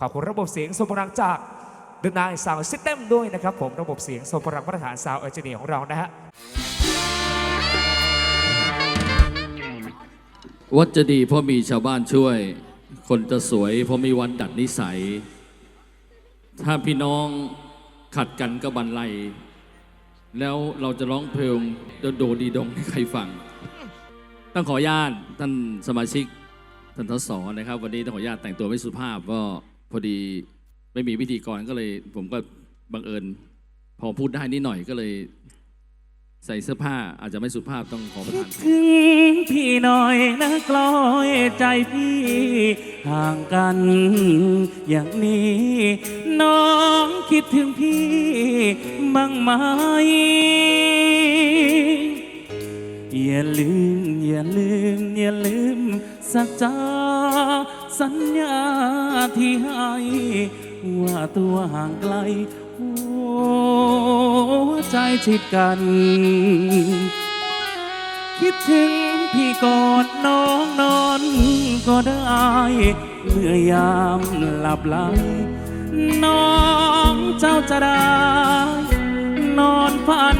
ขอบคุณระบบเสียงสมรังจากเดนายซาวซิสเต็มด้วยนะครับผมระบบเสียงสมรังมาตรฐานซาวเอเจเนียของเรานะฮะวัดจะดีเพราะมีชาวบ้านช่วย คนจะสวยเพราะมีวันดัดนิสัย ถ้าพี่น้องขัดกันก็บันไลแล้วเราจะร้องเพลงโดโดดีดงให้ใครฟัง ต้องขออนุญาตท่านสมาชิกท่านทศนะครับ วันนี้ต้องขออนุญาตแต่งตัวไม่สุภาพก็ พอดีไม่มีพิธีกรก็เลย ผมก็บังเอิญ พอพูดได้นิดหน่อยก็เลย ใส่เสื้อผ้าอาจจะไม่สุภาพต้องขอประทานถึงพี่หน่อยนะกลอยใจพี่ห่างกัน อย่างนี้ น้องคิดถึงพี่บ้างไหมอย่าลืม อย่าลืม อย่าลืมสักจา สัญญาที่ให้ว่าตัวห่างไกลหัวใจชิดกัน คิดถึงพี่กอดน้องนอนก็ได้เมื่อยามหลับไหลน้องเจ้าจะได้นอนฝัน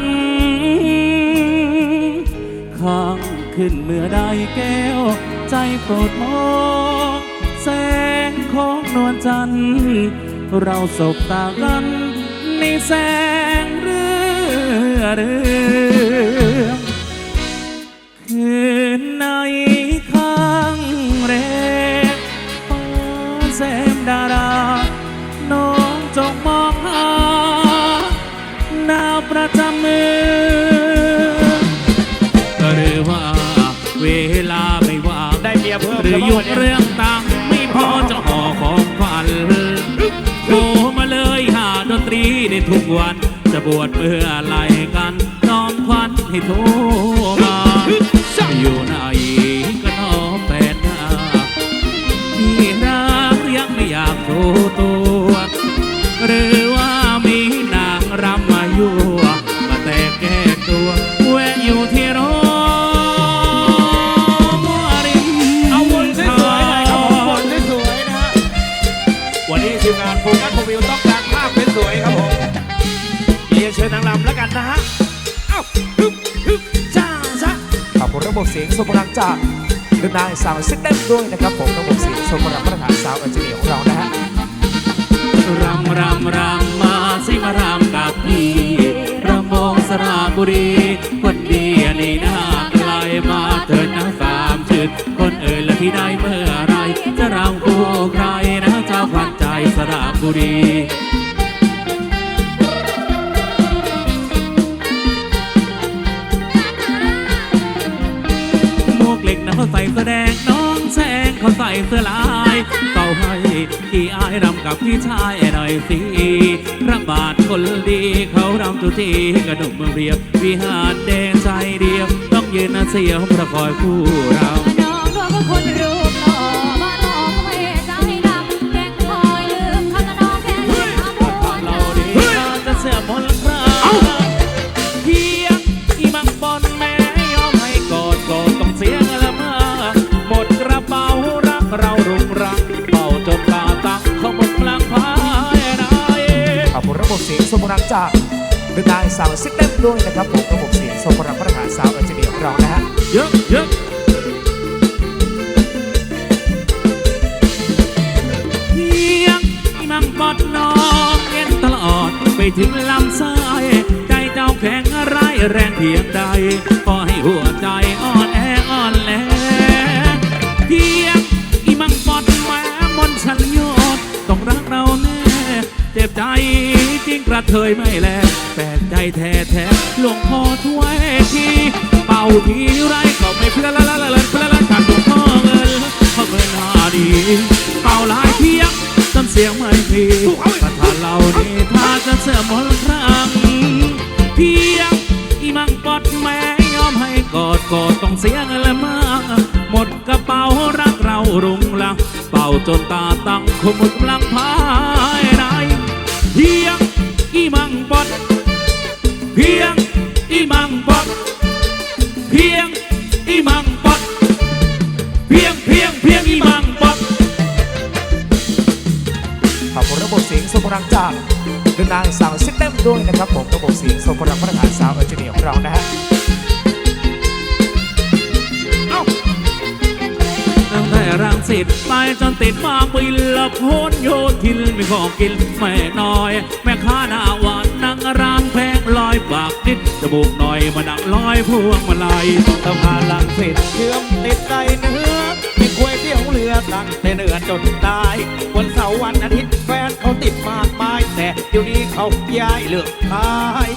ข้างขึ้นเมื่อได้แก้ว ใจโปรดมอง แสงของนวลจันทร์เราสบตากันในแสงเรือเรืองคืนในข้างแรกฟ้าแสมดาราน้องจงมองหาหนาวประจำมือหรือว่าเวลาไม่ว่างได้เมียเพิ่มหรือยุ่งเรื่องตา ทุกวัน จะบวชเมื่อไรกันน้อมควันให้โทมาอยู่ไหนก็น้อมแปดหน้าที่รักยังไม่อยากโทรตัว บบเสียงสมรังจากเดนายซาวซิสเต็มด้วยนะครับผมระบบเสียงสมรังมาตรฐานซาวเอเจเนียของเรานะฮะรำรำรำมาสิมารำกับพี่รำมองสระบุรีคนดีนี่น่าไกลมาเถิดนะสามชื่นคนเอ่ยและที่ได้เมื่อไรจะรำคู่ใครนะเจ้าขวัญใจสระบุรี ใส่เสื้อแดงน้องแซงเขาใส่เสื้อลายเต่าให้ที่อายรำกับพี่ชายหน่อยสิพระบาทคนดีเขารำตุจีกระหนุ่มเมืองเรียบวิหารแดงใจเดียว ต้องยืนนะเสียวประคอยคู่เราน้องดวงก็คนรูปหล่อบ้านน้องเวใจดำแกงคอยลืมคำน้องแค่ลืมอาโมนเราดีจะเสียมนต์ครา จากเดนายซาวซิสเต็มด้วยนะครับผมระบบเสียงสมรังมาตรฐานซาวเอเจเนียของเรานะฮะเยอะเยอะเพียงมังกอดน้องเย็นตลอดไปถึงลำไส้ใจเจ้าแข็งไรายแรงเพียงใดพอให้หัวใจอ่อนแออ่อนแลเพียงอีมังกอดแม้มนต์ฉันยอดต้องรักเราแน่เจ็บใจ ระเทยไม่แลแปลกใจแท้แท้ๆหลวงพ่อช่วยทีเป่าทีไรก็ไม่พลละละละละเพลละกันหลวงพ่อเงินพ่อเงินหาดีเป่าหลายเพียงจนเสียงไม่มีประธานเรานี่ถ้าจะเสื่อมหมนต์ครั้งเพียงอีมังปอดแม่ยอมให้กอดกอดต้องเสียงละมากหมดกระเป๋ารักเรารุงลัง เป่าจนตาตั้งคงหมดกำลังพา คือนางสาวซิสเต็มด้วยนะครับผมระบบเสียงทรงพลังพนักงานสาวเอเจเนียของเรานะฮะตั้งแต่รังสิตไปจนติดบาปินละพนโยทินมีของกินแม่น้อย แม่ค้าหน้าหวานนางรามแพงลอยปากนิดจมูกหน่อยมาดังลอยพวงมาลัยสะพานลังสิตเชื่อมติดใจเนื้อมีกล้วยเตี๋ยวเรือตั้งแต่เนื้อจนตาย วันเสาร์วันอาทิตย์ เดี๋ยวนี้เขาย้ายเลือกขาย